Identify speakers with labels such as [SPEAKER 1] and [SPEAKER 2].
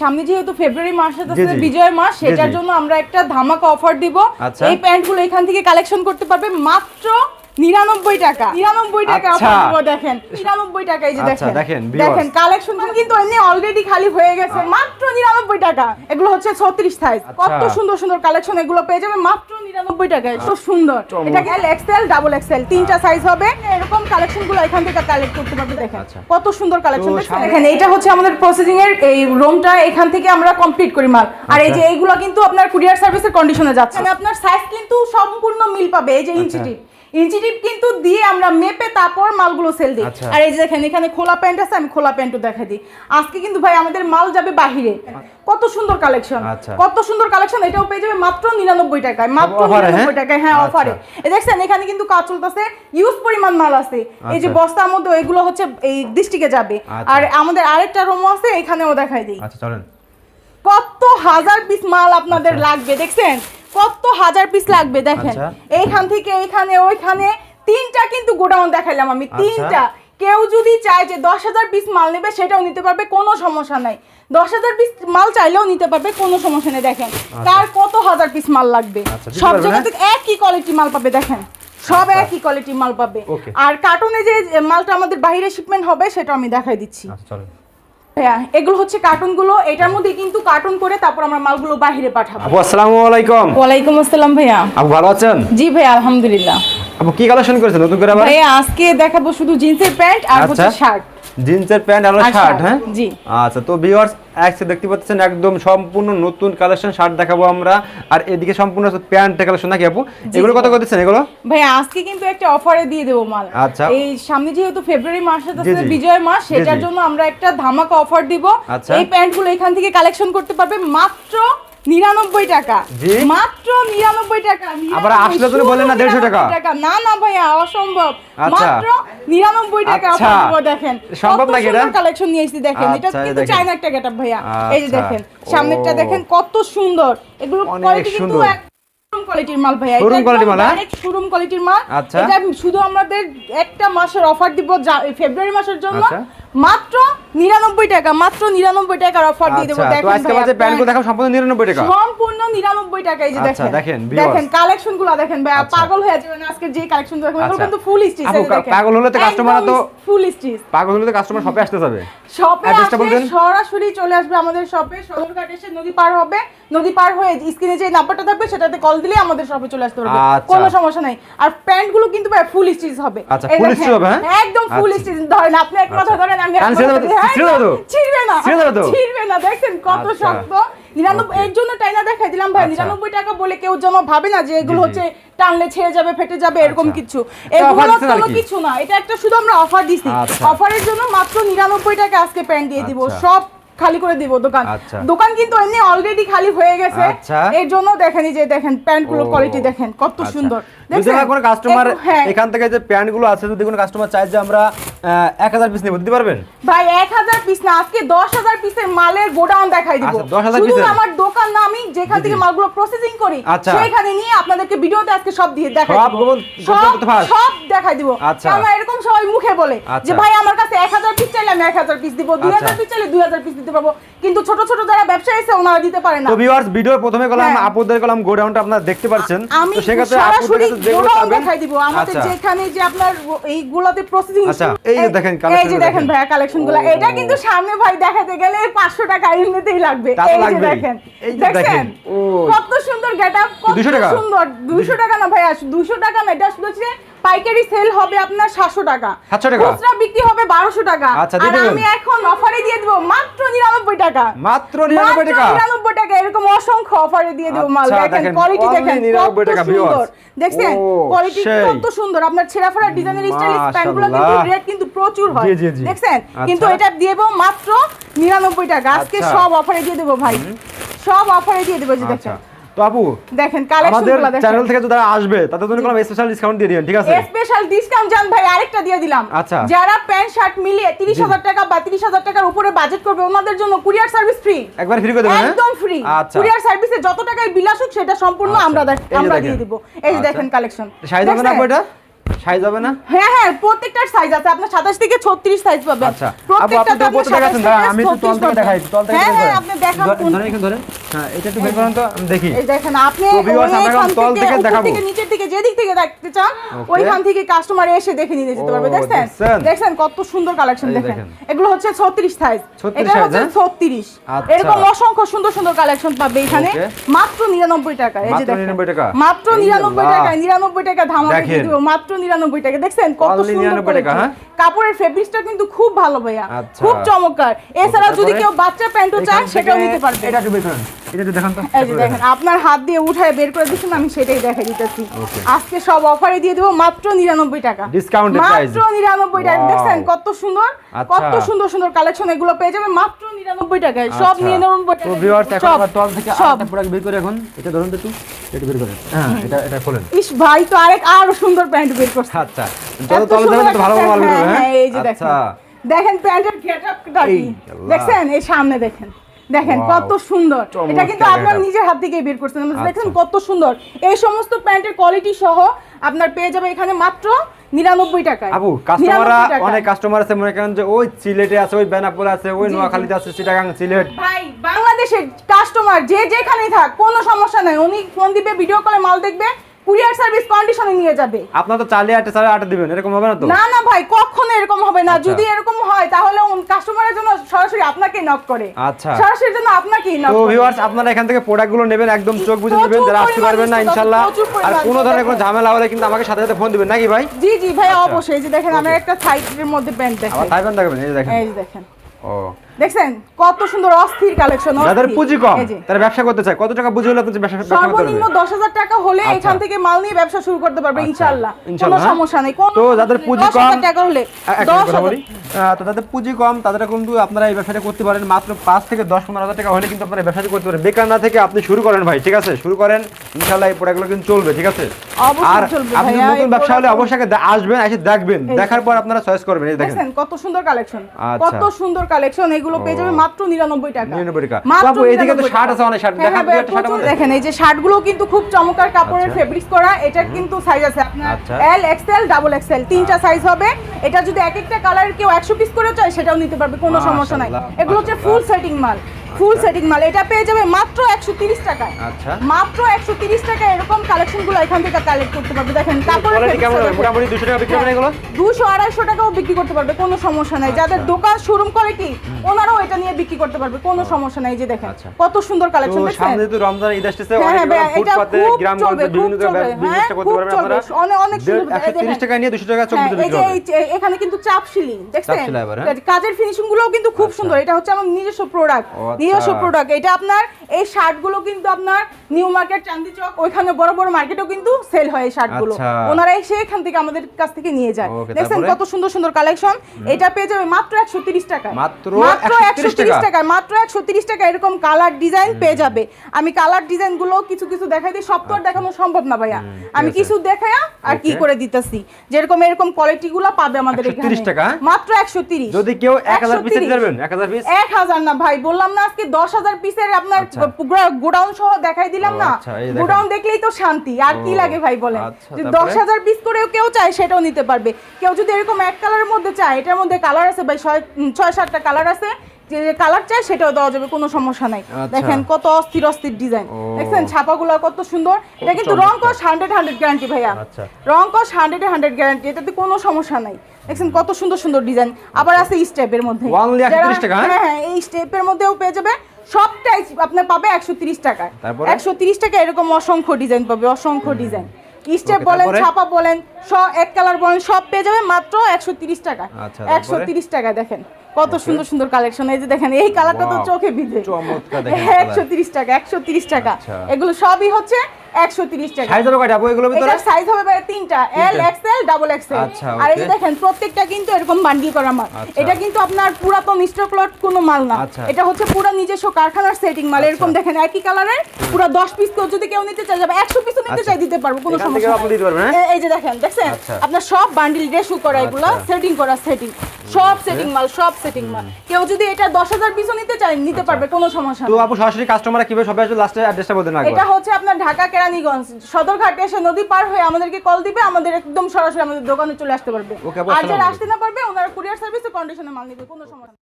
[SPEAKER 1] সামনে যেহেতু ফেব্রুয়ারি মাস
[SPEAKER 2] জি।
[SPEAKER 1] বিজয় মাস সেটার জন্য আমরা একটা ধামাকা অফার দিব।
[SPEAKER 2] এই
[SPEAKER 1] এই প্যান্টগুলো এখান থেকে কালেকশন করতে পারবে মাত্র নিরানব্বই টাকা। নিরানব্বই টাকা
[SPEAKER 2] আচ্ছা।
[SPEAKER 1] দেখেন। নিরানব্বই টাকা এই যে
[SPEAKER 2] আচ্ছা,
[SPEAKER 1] দেখেন।
[SPEAKER 2] দেখেন,
[SPEAKER 1] কালেকশন কিন্তু এমনি অলরেডি খালি হয়ে গেছে। মাত্র নিরানব্বই টাকা। এগুলো হচ্ছে ছত্রিশ সাইজ
[SPEAKER 2] আচ্ছা।
[SPEAKER 1] কত সুন্দর সুন্দর কালেকশন এগুলো পেয়ে যাবে মাত্র নিরানব্বই টাকায়। খুব সুন্দর। এটা এল এক্সেল ডাবল এক্সেল তিনটা সাইজ হবে। এরকম কালেকশনগুলো এখান থেকে কালেক্ট করতে পারবে দেখেন
[SPEAKER 2] আচ্ছা।
[SPEAKER 1] কত সুন্দর কালেকশন দেখেন এটা হচ্ছে আমাদের প্রসেসিং এর এই রোমটা এখান থেকে আমরা কমপ্লিট করি মাল। আর এই
[SPEAKER 2] আচ্ছা।
[SPEAKER 1] যে এইগুলো কিন্তু আপনার কুরিয়ার সার্ভিসের কন্ডিশনে যাচ্ছে। মানে আপনার সাইজ কিন্তু সম্পূর্ণ মিল পাবে। এই যে ইঞ্চি
[SPEAKER 2] আচ্ছা।
[SPEAKER 1] টিপ ইঞ্চি টিপ কিন্তু দিয়ে আমরা মেপে তারপর মালগুলো সেল দিই
[SPEAKER 2] আচ্ছা।
[SPEAKER 1] আর এই যে দেখেন এখানে খোলা প্যান্ট আছে আমি খোলা প্যান্টও দেখা দিই আজকে কিন্তু ভাই আমাদের মাল যাবে বাহিরে কত সুন্দর কালেকশন
[SPEAKER 2] আচ্ছা।
[SPEAKER 1] কত সুন্দর কালেকশন এটাও পেয়ে যাবে মাত্র নিরানব্বই টাকায় মাত্র
[SPEAKER 2] এ, হ্যাঁ?
[SPEAKER 1] নিরানব্বই টাকায় হ্যাঁ
[SPEAKER 2] আচ্ছা।
[SPEAKER 1] অফারে এই দেখছেন এখানে কিন্তু কাজ চলতেছে ইউজ পরিমাণ মাল আছে এই যে। বস্তার মধ্যে এগুলো হচ্ছে এই ডিস্ট্রিক্টে যাবে। আর আমাদের আরেকটা রোমো আছে এখানেও দেখাই দিই
[SPEAKER 2] আচ্ছা চলেন
[SPEAKER 1] কত হাজার পিস মাল আপনাদের। লাগবে দেখছেন কত হাজার পিস লাগবে দেখেন।
[SPEAKER 2] আচ্ছা।
[SPEAKER 1] এইখান থেকে এইখানে ওইখানে তিনটা কিন্তু গোডাউন দেখাইলাম আমি
[SPEAKER 2] আচ্ছা।
[SPEAKER 1] তিনটা। কেউ যদি চায় যে দশ হাজার পিস মাল নেবে সেটাও নিতে পারবে কোনো সমস্যা নাই। দশ হাজার পিস মাল চাইলেও নিতে পারবে কোনো সমস্যা নেই দেখেন। কার কত হাজার পিস মাল লাগবে?
[SPEAKER 2] আচ্ছা,
[SPEAKER 1] সব জায়গা থেকে একই কোয়ালিটি মাল পাবে দেখেন। সব
[SPEAKER 2] আচ্ছা।
[SPEAKER 1] একই কোয়ালিটির মাল পাবে। আর কার্টুনে যে মালটা আমাদের বাইরে শিপমেন্ট হবে সেটা আমি দেখাই দিচ্ছি।
[SPEAKER 2] আচ্ছা
[SPEAKER 1] হ্যাঁ এগুলো হচ্ছে কার্টুনগুলো। এটার মধ্যে কিন্তু কার্টুন করে তারপর আমরা মালগুলো বাইরে পাঠাবো।
[SPEAKER 2] আপু আসসালামু আলাইকুম।
[SPEAKER 1] ওয়ালাইকুম আসসালাম ভাইয়া।
[SPEAKER 2] আপু ভালো আছেন?
[SPEAKER 1] জি ভাই আলহামদুলিল্লাহ।
[SPEAKER 2] আপু কি কালেকশন করেছেন নতুন করে আবার?
[SPEAKER 1] ভাইয়া আজকে দেখাবো শুধু জিন্সের প্যান্ট আর হচ্ছে
[SPEAKER 2] আচ্ছা।
[SPEAKER 1] শার্ট।
[SPEAKER 2] জিন্সের প্যান্ট আর শার্ট হ্যাঁ?
[SPEAKER 1] জি।
[SPEAKER 2] আচ্ছা তো ভিউয়ার্স একসাথে দেখতে পাচ্ছেন একদম সম্পূর্ণ নতুন কালেকশন শার্ট দেখাবো আমরা। আর এদিকে সম্পূর্ণ প্যান্ট কালেকশন নাকি আপু? এগুলো কত করে দিচ্ছেন এগুলো?
[SPEAKER 1] ভাইয়া আজকে কিন্তু একটা অফারে দিয়ে দেবো মাল।
[SPEAKER 2] আচ্ছা।
[SPEAKER 1] এই সামনে যেহেতু ফেব্রুয়ারি মাস আছে বিজয় মাস সেটার জন্য আমরা একটা ধামাকা অফার দিব।
[SPEAKER 2] আচ্ছা।
[SPEAKER 1] এই প্যান্টগুলো এখান থেকে কালেকশন করতে পারবে মাত্র নিরানব্বই টাকা মাত্র নিরানব্বই টাকা
[SPEAKER 2] আবার আসলে তুমি না 150 টাকা।
[SPEAKER 1] না না ভাইয়া অসম্ভব
[SPEAKER 2] আচ্ছা।
[SPEAKER 1] মাত্র নিরানব্বই টাকা
[SPEAKER 2] আচ্ছা।
[SPEAKER 1] অফার দিব দেখেন
[SPEAKER 2] সম্ভব নাকি এটা?
[SPEAKER 1] কালেকশন নিয়ে এসেছি দেখেন এটা
[SPEAKER 2] আচ্ছা,
[SPEAKER 1] কিন্তু চায়না একটা গেটআপ ভাইয়া এই যে। দেখেন সামনেরটা দেখেন কত সুন্দর এগুলো
[SPEAKER 2] অনেক
[SPEAKER 1] কোয়ালিটি কিন্তু কোয়ালিটির মাল ভাইয়া
[SPEAKER 2] মাল, হ্যাঁ?
[SPEAKER 1] শোরুম কোয়ালিটির মাল। এটা শুধু আমাদের একটা মাসের অফার দিব ফেব্রুয়ারি মাসের জন্য। মাত্র নিরানব্বই টাকা মাত্র নিরানব্বই টাকার অফার দিয়ে দেবো।
[SPEAKER 2] আচ্ছা
[SPEAKER 1] দেখেন
[SPEAKER 2] আজকে আমাদের প্যান্টগুলো দেখাও সম্পূর্ণ নিরানব্বই টাকা।
[SPEAKER 1] সম্পূর্ণ নিরানব্বই টাকা এই যে
[SPEAKER 2] আচ্ছা,
[SPEAKER 1] দেখেন।
[SPEAKER 2] দেখেন,
[SPEAKER 1] দেখেন কালেকশনগুলো দেখেন ভাই
[SPEAKER 2] আচ্ছা।
[SPEAKER 1] পাগল হয়ে যাবেন আজকে যে কালেকশন দেখেন এগুলো। কিন্তু ফুল স্টিচ
[SPEAKER 2] পাগল হলে তো customer রা তো-
[SPEAKER 1] ফুল স্টিচ
[SPEAKER 2] পাগল হলে তো কাস্টমার শপে আসতে যাবে।
[SPEAKER 1] শপে আসলে সরাসরি চলে আসবে আমাদের শপে সদরঘাট এসে নদী পার হবে। নদী পার হয়ে স্ক্রিনে যে নাম্বারটা থাকবে সেটাতে কল দিলে আমাদের শপে চলে আসতে পারবে। কোনো সমস্যা নাই। আর প্যান্টগুলো কিন্তু ভাই ফুল স্টিচ হবে।
[SPEAKER 2] আচ্ছা,
[SPEAKER 1] দেখেন,
[SPEAKER 2] stitch হবে, হ্যাঁ?
[SPEAKER 1] একদম ফুল। স্টিচ ধরেন আপনি এক কথা। ধরেন আমি
[SPEAKER 2] তো?
[SPEAKER 1] ছিঁড়বে না
[SPEAKER 2] ছিঁড়ে তো?
[SPEAKER 1] ছিঁড়বে না দেখছেন কত
[SPEAKER 2] আচ্ছা।
[SPEAKER 1] শক্ত নিরানব্বই এর জন্য টাইনা দেখাই দিলাম ভাই
[SPEAKER 2] আচ্ছা।
[SPEAKER 1] নিরানব্বই টাকা বলে কেউ যেন ভাবে না যে এগুলো। হচ্ছে টানলে ছেড়ে যাবে ফেটে যাবে এরকম
[SPEAKER 2] আচ্ছা।
[SPEAKER 1] কিছু এগুলো কোনো কিছু না এটা একটা শুধু আমরা অফার দিছি। অফারের জন্য মাত্র নিরানব্বই টাকা আজকে প্যান্ট দিয়ে দিব। সব খালি করে দিব দোকান
[SPEAKER 2] আচ্ছা।
[SPEAKER 1] দোকান কিন্তু এমনি অলরেডি খালি হয়ে গেছে
[SPEAKER 2] আচ্ছা।
[SPEAKER 1] এর জন্য দেখেন যে দেখেন
[SPEAKER 2] প্যান্টগুলো
[SPEAKER 1] কোয়ালিটি দেখেন কত
[SPEAKER 2] আচ্ছা।
[SPEAKER 1] সুন্দর
[SPEAKER 2] যদি কোনো কাস্টমার
[SPEAKER 1] হ্যাঁ
[SPEAKER 2] এখান থেকে যে প্যান্টগুলো আছে যদি কোনো কাস্টমার চায় যে আমরা এক হাজার পিস নেব দিতে পারবেন
[SPEAKER 1] ভাই এক হাজার পিস না আজকে দশ হাজার পিসের মালের গোডাউন দেখাই দিব।
[SPEAKER 2] আচ্ছা, 10,000
[SPEAKER 1] শুধু আমার দোকান না আমি যেখান থেকে মালগুলো প্রসেসিং করি
[SPEAKER 2] আচ্ছা।
[SPEAKER 1] সেখানে নিয়ে আপনাদেরকে ভিডিওতে আজকে সব দিয়ে দেখাই
[SPEAKER 2] সব
[SPEAKER 1] দেখাই দিব।
[SPEAKER 2] আচ্ছা।
[SPEAKER 1] এরকম সবাই মুখে বলে যে। ভাই আমার কাছে এক হাজার পিস চাইলে আমি এক হাজার পিস দিব দুই হাজার। পিস চাইলে দুই হাজার পিস দিতে পারব। কিন্তু ছোট ছোট যারা ব্যবসায়ী আছে ওনারা দিতে পারে না।
[SPEAKER 2] তো ভিউয়ার্স ভিডিওর প্রথমে কলাম
[SPEAKER 1] হ্যাঁ।
[SPEAKER 2] আপুদের কলাম গোডাউনটা আপনারা দেখতে পাচ্ছেন। তো সেক্ষেত্রে আপুদের যেগুলো পাবেন
[SPEAKER 1] দেখাই দিব। আমাদের যেখানে যে আপনার এইগুলাতে প্রসেসিং
[SPEAKER 2] আচ্ছা, এই যে দেখেন
[SPEAKER 1] এই যে দেখেন
[SPEAKER 2] দেখেন।
[SPEAKER 1] ভাইয়া
[SPEAKER 2] কালেকশনগুলো
[SPEAKER 1] এটা কিন্তু সামনে ভাই দেখাতে গেলে 500 টাকা এমনিতেই লাগবে।
[SPEAKER 2] তা
[SPEAKER 1] এই যে দেখেন
[SPEAKER 2] দেখেন।
[SPEAKER 1] কত সুন্দর গেটআপ কত
[SPEAKER 2] 200 টাকা?
[SPEAKER 1] সুন্দর। 200 টাকা না ভাই 200 টাকা না এটা শুধু পাইকারি সেল হবে আপনার 700 টাকা।
[SPEAKER 2] 700 টাকা?
[SPEAKER 1] খুচরা বিক্রি হবে 1200 টাকা।
[SPEAKER 2] আচ্ছা,
[SPEAKER 1] আর। আমি এখন অফারে দিয়ে দেব মাত্র 99 টাকা।
[SPEAKER 2] মাত্র 99 টাকা?
[SPEAKER 1] মাত্র 99 টাকা এরকম অসংখ্য অফারে দিয়ে দেব মাল।
[SPEAKER 2] আচ্ছা,
[SPEAKER 1] দেখেন
[SPEAKER 2] দেখেন,
[SPEAKER 1] কোয়ালিটি দেখেন
[SPEAKER 2] 99 টাকা, viewers।
[SPEAKER 1] দেখছেন? কোয়ালিটি কত সুন্দর। আপনার ছেঁড়াফাড়া ডিজাইনের কিন্তু রেট কিন্তু প্রচুর হয়। দেখছেন?
[SPEAKER 2] আচ্ছা।
[SPEAKER 1] কিন্তু এটা দিয়ে দেবো মাত্র নিরানব্বই টাকা। আজকে। সব অফারে দিয়ে দেবো ভাই। সব অফারে দিয়ে দেবো যে দেখছেন
[SPEAKER 2] তো আপু
[SPEAKER 1] দেখেন কালেকশনগুলো দেখেন।
[SPEAKER 2] চ্যানেল থেকে যারা আসবে তাদের জন্য কোনো স্পেশাল ডিসকাউন্ট দিয়ে দিবেন ঠিক আছে?
[SPEAKER 1] স্পেশাল ডিসকাউন্ট জান ভাই আরেকটা দিয়ে দিলাম।
[SPEAKER 2] আচ্ছা।
[SPEAKER 1] যারা প্যান্ট শার্ট মিলিয়ে তিরিশ হাজার টাকা বা তিরিশ হাজার টাকার উপরে বাজেট করবে ওনাদের জন্য কুরিয়ার সার্ভিস ফ্রি
[SPEAKER 2] একবার ফ্রি করে দেবেন হ্যাঁ?
[SPEAKER 1] একদম ফ্রি কুরিয়ার সার্ভিসে যত টাকায় সেটা সম্পূর্ণ
[SPEAKER 2] আচ্ছা।
[SPEAKER 1] আমরা আমরা দিয়ে দিব। এই
[SPEAKER 2] আচ্ছা।
[SPEAKER 1] দেখেন কালেকশন
[SPEAKER 2] সাইজ হবে না এটা? সাইজ হবে না?
[SPEAKER 1] হ্যাঁ হ্যাঁ প্রত্যেকটার সাইজ আছে। আপনার 27 থেকে 36 সাইজ পাবেন।
[SPEAKER 2] আচ্ছা।
[SPEAKER 1] প্রত্যেকটা
[SPEAKER 2] আপনি তো দেখাচ্ছেন আমি একটু তল থেকে দেখাই তল থেকে
[SPEAKER 1] হ্যাঁ হ্যাঁ আপনি দেখান
[SPEAKER 2] ধরেন ধরেন। হ্যাঁ এটা একটু বের করেন তো দেখি
[SPEAKER 1] এই দেখেন আপনি ওইখান
[SPEAKER 2] তল থেকে দেখাবো।
[SPEAKER 1] থেকে নিচের দিকে থেকে দেখতে চান ওইখান থেকে কাস্টমার এসে দেখে নিয়ে যেতে পারবে
[SPEAKER 2] দেখছেন
[SPEAKER 1] দেখছেন? কত সুন্দর কালেকশন দেখেন। এগুলো হচ্ছে 36 সাইজ
[SPEAKER 2] 36
[SPEAKER 1] এটা হচ্ছে
[SPEAKER 2] হ্যাঁ?
[SPEAKER 1] 36
[SPEAKER 2] আচ্ছা।
[SPEAKER 1] এরকম অসংখ্য সুন্দর সুন্দর কালেকশন পাবে এখানে মাত্র 99 টাকা এই যে
[SPEAKER 2] মাত্র
[SPEAKER 1] দেখেন
[SPEAKER 2] 99 টাকা?
[SPEAKER 1] মাত্র 99 টাকা 99 টাকা ধামাকা। দিব মাত্র 99 টাকা দেখছেন কত সুন্দর
[SPEAKER 2] 99 টাকা, হ্যাঁ?
[SPEAKER 1] কাপড়ের ফেব্রিক্সটা কিন্তু খুব ভালো ভাইয়া
[SPEAKER 2] আচ্ছা।
[SPEAKER 1] খুব চমৎকার এছাড়া যদি কেউ বাচ্চা প্যান্টও চায় সেটাও নিতে পারবে
[SPEAKER 2] এটা একটু এটা দেখান তো
[SPEAKER 1] এই যে দেখেন আপনার হাত দিয়ে উঠায় বের করে দিচ্ছেন আমি সেটাই দেখাই দিতেছি। আজকে সব অফারে দিয়ে দেবো মাত্র নিরানব্বই টাকা।
[SPEAKER 2] Discounted price।
[SPEAKER 1] মাত্র নিরানব্বই টাকা।
[SPEAKER 2] Wow.
[SPEAKER 1] দেখছেন কত সুন্দর?
[SPEAKER 2] আচ্ছা।
[SPEAKER 1] কত সুন্দর সুন্দর কালেকশন এগুলো পেয়ে যাবে মাত্র নিরানব্বই টাকায়। সব
[SPEAKER 2] আচ্ছা।
[SPEAKER 1] নিরানব্বই
[SPEAKER 2] তো ভিউয়ার্স এখন
[SPEAKER 1] সব
[SPEAKER 2] আবার তল থেকে আরেকটা প্রোডাক্ট বের করে এখন। এটা ধরুন তো একটু এটা বের করেন। হ্যাঁ এটা এটা খোলেন।
[SPEAKER 1] ইস ভাই তো আরেক আরও সুন্দর প্যান্ট বের করছে।
[SPEAKER 2] আচ্ছা। যত তল যাবেন তত ভালো ভালো মাল
[SPEAKER 1] প্যান্ট, হ্যাঁ,
[SPEAKER 2] হ্যাঁ
[SPEAKER 1] এই যে দেখেন।
[SPEAKER 2] আচ্ছা।
[SPEAKER 1] দেখেন প্যান্টের গেটআপটা কি। দেখছেন? এই সামনে দেখেন। দেখেন কত সুন্দর। এটা কিন্তু আপনার নিজের হাত থেকে বের করছেন।
[SPEAKER 2] আচ্ছা।
[SPEAKER 1] দেখেন কত সুন্দর। এই সমস্ত প্যান্টের কোয়ালিটি সহ আপনার পেয়ে যাবে এখানে মাত্র নিরানব্বই টাকায়।
[SPEAKER 2] আপু কাস্টমাররা অনেক কাস্টমার আছে মনে করেন যে ওই সিলেটে আছে ওই আছে ওই
[SPEAKER 1] জি,
[SPEAKER 2] নোয়াখালীতে আছে চিটাগাং সিলেট।
[SPEAKER 1] ভাই বাংলাদেশের কাস্টমার যে যেখানেই থাক কোনো সমস্যা নাই। উনি ফোন দিবে ভিডিও কলে মাল দেখবে কুরিয়ার সার্ভিস কন্ডিশনে নিয়ে যাবে।
[SPEAKER 2] আপনার তো চালিয়ে আটে চালিয়ে আটে দিবেন এরকম হবে না তো?
[SPEAKER 1] না না ভাই কখনো এরকম হবে না।
[SPEAKER 2] আচ্ছা।
[SPEAKER 1] যদি এরকম হয় তাহলে কাস্টমারের জন্য সরাসরি আপনাকে নক করে।
[SPEAKER 2] আচ্ছা।
[SPEAKER 1] সরাসরি জন্য আপনাকেই নক
[SPEAKER 2] তো ভিউয়ার্স আপনারা এখান থেকে প্রোডাক্টগুলো নেবেন একদম চোখ বুঝে নেবেন যারা আসতে পারবেন না ইনশাআল্লাহ আর কোনো ধরনের কোনো ঝামেলা হলে কিন্তু আমাকে সাথে সাথে ফোন দিবেন নাকি ভাই?
[SPEAKER 1] জি জি ভাই
[SPEAKER 2] আচ্ছা।
[SPEAKER 1] অবশ্যই। এই যে দেখেন আমি একটা সাইডের মধ্যে প্যান্ট
[SPEAKER 2] আবার
[SPEAKER 1] দেখাই
[SPEAKER 2] তাইবেন দেখবেন এই যে দেখেন।
[SPEAKER 1] এই যে দেখেন।
[SPEAKER 2] ও।
[SPEAKER 1] দেখছেন? কত সুন্দর অস্থির কালেকশন
[SPEAKER 2] যাদের পুঁজি কম। তারা ব্যবসা করতে চায়। কত টাকা পুঁজি হলে আপনি ব্যবসা করতে
[SPEAKER 1] সর্বনিম্ন
[SPEAKER 2] পারবেন?
[SPEAKER 1] দশ হাজার টাকা হলে
[SPEAKER 2] আচ্ছা।
[SPEAKER 1] এখান থেকে মাল নিয়ে ব্যবসা শুরু করতে পারবে
[SPEAKER 2] আচ্ছা।
[SPEAKER 1] ইনশাল্লাহ। কোনো
[SPEAKER 2] হ্যাঁ?
[SPEAKER 1] সমস্যা নেই। কোনো
[SPEAKER 2] তো যাদের পুঁজি কম-
[SPEAKER 1] টাকা হলে
[SPEAKER 2] আ- একটা
[SPEAKER 1] দশ
[SPEAKER 2] কথা
[SPEAKER 1] হাজার
[SPEAKER 2] বলি। আহ, তো যাদের পুঁজি কম তাদের কিন্তু আপনারা এই ব্যবসাটা করতে পারেন। মাত্র পাঁচ থেকে দশ পনেরো হাজার টাকা হলে কিন্তু আপনারা এই ব্যবসাটা করতে পারেন। বেকার না থেকে আপনি শুরু করেন ভাই ঠিক আছে? শুরু করেন ইনশাল্লাহ এই প্রোডাক্টগুলো কিন্তু চলবে ঠিক আছে? আর আপনি নতুন ব্যবসা হলে অবশ্যই আসবেন এসে দেখবেন। দেখার পর আপনারা চয়েস করবেন এই দেখেন।
[SPEAKER 1] কত সুন্দর কালেকশন
[SPEAKER 2] আচ্ছা।
[SPEAKER 1] কত সুন্দর কালেকশন এগুলো পেয়ে যাবে মাত্র নিরানব্বই টাকা।
[SPEAKER 2] 99 টাকা।
[SPEAKER 1] মাত্র
[SPEAKER 2] বাপু, তো
[SPEAKER 1] শার্টগুলো
[SPEAKER 2] আছে অনেক শার্ট।
[SPEAKER 1] হ্যাঁ, হ্যাঁ,
[SPEAKER 2] তো একটা শার্ট আমাদের।
[SPEAKER 1] দেখেন এই যে শার্টগুলো কিন্তু খুব চমৎকার কাপড়ের
[SPEAKER 2] ফেব্রিক
[SPEAKER 1] ফেব্রিক্স করা এটা কিন্তু সাইজ আছে আপনার
[SPEAKER 2] X
[SPEAKER 1] L double double XL তিনটা সাইজ হবে। এটা যদি এক একটা কালার কেউ একশো পিস করে চায় সেটাও নিতে পারবে কোনো সমস্যা নাই। এগুলো হচ্ছে ফুল সেটিং মাল। ফুল সেটিং মাল। এটা পেয়ে যাবে মাত্র একশো তিরিশ টাকায়।
[SPEAKER 2] আচ্ছা।
[SPEAKER 1] মাত্র একশো তিরিশ টাকা এরকম কালেকশনগুলো এখান থেকে কালেক্ট করতে পারবে। দেখেন
[SPEAKER 2] মোটামুটি দুশো টাকা বিক্রি এগুলো?
[SPEAKER 1] দুশো আড়াইশো টাকাও বিক্রি করতে পারবে কোনো সমস্যা নাই। যাদের
[SPEAKER 2] আচ্ছা।
[SPEAKER 1] দোকান শোরুম করে কি ওনারাও এটা নিয়ে বিক্রি করতে পারবে কোনো সমস্যা নাই। যে দেখেন
[SPEAKER 2] আচ্ছা।
[SPEAKER 1] কত সুন্দর কালেকশন
[SPEAKER 2] সামনে তো রমজান ঈদ আসতেছে
[SPEAKER 1] হ্যাঁ,
[SPEAKER 2] অনেক
[SPEAKER 1] হ্যাঁ,
[SPEAKER 2] ফুটপাতে গ্রাম গঞ্জে বিভিন্ন
[SPEAKER 1] হ্যাঁ,
[SPEAKER 2] করতে আপনারা।
[SPEAKER 1] অনেক- অনেক
[SPEAKER 2] টাকা নিয়ে
[SPEAKER 1] হ্যাঁ, এখানে কিন্তু চাপ সিলিং দেখছেন?
[SPEAKER 2] হ্যাঁ?
[SPEAKER 1] কাজের ফিনিশিং গুলোও কিন্তু খুব
[SPEAKER 2] আচ্ছা।
[SPEAKER 1] সুন্দর। এটা হচ্ছে আমার নিজস্ব প্রোডাক্ট
[SPEAKER 2] আচ্ছা।
[SPEAKER 1] নিজস্ব প্রোডাক্ট এটা আপনার এই শার্টগুলো কিন্তু আপনার নিউ মার্কেট চান্দি চক ওইখানে বড় বড় মার্কেটেও কিন্তু সেল হয় এই শার্টগুলো
[SPEAKER 2] আচ্ছা।
[SPEAKER 1] ওনারা এসে এখান থেকে আমাদের কাছ থেকে নিয়ে যায়। দেখছেন কত সুন্দর সুন্দর কালেকশন এটা পেয়ে যাবে মাত্র একশো তিরিশ টাকায়।
[SPEAKER 2] মাত্র
[SPEAKER 1] মাত্র
[SPEAKER 2] 130
[SPEAKER 1] একশো তিরিশ টাকায় মাত্র একশো তিরিশ টাকা এরকম কালার ডিজাইন পেয়ে যাবে। আমি কালার ডিজাইনগুলো কিছু কিছু দেখাই দিই সব তো আর দেখানো সম্ভব না ভাইয়া। আমি কিছু দেখায়া আর কি করে দিতেছি। যেরকম এরকম কোয়ালিটি গুলো পাবে আমাদের
[SPEAKER 2] 130
[SPEAKER 1] এখানে
[SPEAKER 2] টাকা, হ্যাঁ?
[SPEAKER 1] মাত্র একশো তিরিশ।
[SPEAKER 2] যদি কেউ এক হাজার পিস দিতে পারবেন এক হাজার পিস
[SPEAKER 1] এক হাজার না ভাই বললাম না আজকে দশ হাজার পিসের আপনার
[SPEAKER 2] আচ্ছা।
[SPEAKER 1] গোডাউন সহ দেখাই দিলাম না?
[SPEAKER 2] আচ্ছা।
[SPEAKER 1] গোডাউন দেখলেই তো শান্তি। আর কি লাগে ভাই বলে
[SPEAKER 2] আচ্ছা,
[SPEAKER 1] দশ হাজার পিস করেও কেউ চায় সেটাও নিতে পারবে। কেউ যদি এরকম এক কালারের মধ্যে চায় এটার মধ্যে কালার আছে ভাই ছয় উম, ছয় সাতটা কালার আছে। যে কালার চাই সেটাও দেওয়া যাবে কোনো সমস্যা নাই।
[SPEAKER 2] আচ্ছা।
[SPEAKER 1] দেখেন কত অস্থির অস্থির ডিজাইন। দেখছেন ছাপাগুলো কত সুন্দর। এটা কিন্তু রং কস হান্ড্রেড হান্ড্রেড গ্যারান্টি ভাইয়া।
[SPEAKER 2] আচ্ছা।
[SPEAKER 1] রং কস হান্ড্রেড হান্ড্রেড গ্যারান্টি এটাতে কোনো সমস্যা নাই। দেখছেন কত সুন্দর সুন্দর ডিজাইন আবার আছে এই স্টেপের মধ্যে।
[SPEAKER 2] Only 130 টাকা, হ্যাঁ?
[SPEAKER 1] হ্যাঁ হ্যাঁ এই স্টেপের মধ্যেও পেয়ে যাবে। সবটাই আপনার পাবে একশো তিরিশ টাকায়। একশো তিরিশ টাকা এরকম অসংখ্য ডিজাইন পাবে অসংখ্য ডিজাইন স্টেপ বলেন ছাপা বলেন সব এক কালার বলেন সব পেয়ে যাবে মাত্র একশো তিরিশ টাকা
[SPEAKER 2] আচ্ছা,
[SPEAKER 1] একশো তিরিশ টাকা দেখেন। কত সুন্দর সুন্দর কালেকশন এই যে দেখেন এই কালারটা তো চোখে বিধে
[SPEAKER 2] চমৎকার দেখেন
[SPEAKER 1] একশো তিরিশ টাকা একশো তিরিশ টাকা।
[SPEAKER 2] আচ্ছা।
[SPEAKER 1] এগুলো সবই হচ্ছে একশো তিরিশ টাকা
[SPEAKER 2] সাইজ হবে কয়টা আপু ভিতরে
[SPEAKER 1] এটার সাইজ হবে ভাই তিনটা এল
[SPEAKER 2] তিনটা?
[SPEAKER 1] ডাবল এক্সেল
[SPEAKER 2] আচ্ছা,
[SPEAKER 1] আর এই যে দেখেন প্রত্যেকটা কিন্তু এরকম বান্ডিল করা মাল
[SPEAKER 2] আচ্ছা।
[SPEAKER 1] এটা কিন্তু আপনার পুরাতন স্টক লট কোনো মাল না
[SPEAKER 2] আচ্ছা।
[SPEAKER 1] এটা হচ্ছে পুরো নিজস্ব কারখানার সেটিং মাল এরকম। দেখেন একই কালারের পুরো 10 পিস কেউ যদি কেউ নিতে চায় যাবে 100 পিসও নিতে। চাই দিতে পারব কোনো সমস্যা
[SPEAKER 2] থেকেও আপনি দিতে পারবেন,
[SPEAKER 1] নাই।
[SPEAKER 2] হ্যাঁ?
[SPEAKER 1] এ- এই যে দেখেন দেখছেন। আপনার সব বান্ডিল রেশু করা এগুলো। সেটিং করা সেটিং সব সেটিং মাল সব সেটিং মাল কেউ যদি এটা 10000 পিসও নিতে চায় নিতে পারবে কোনো সমস্যা
[SPEAKER 2] তো আপু সরাসরি কাস্টমাররা কীভাবে সবাই লাস্টে অ্যাড্রেসটা না
[SPEAKER 1] এটা হচ্ছে আপনার ঢাকা কেরানীগঞ্জ সদরঘাট এসে নদী পার হয়ে আমাদেরকে কল দিবে আমাদের একদম সরাসরি আমাদের দোকানে চলে আসতে পারবে আর যারা আসতে না পারবে ওনারা কুরিয়ার সার্ভিসে কন্ডিশনে মাল নিবে কোনো সমস্যা।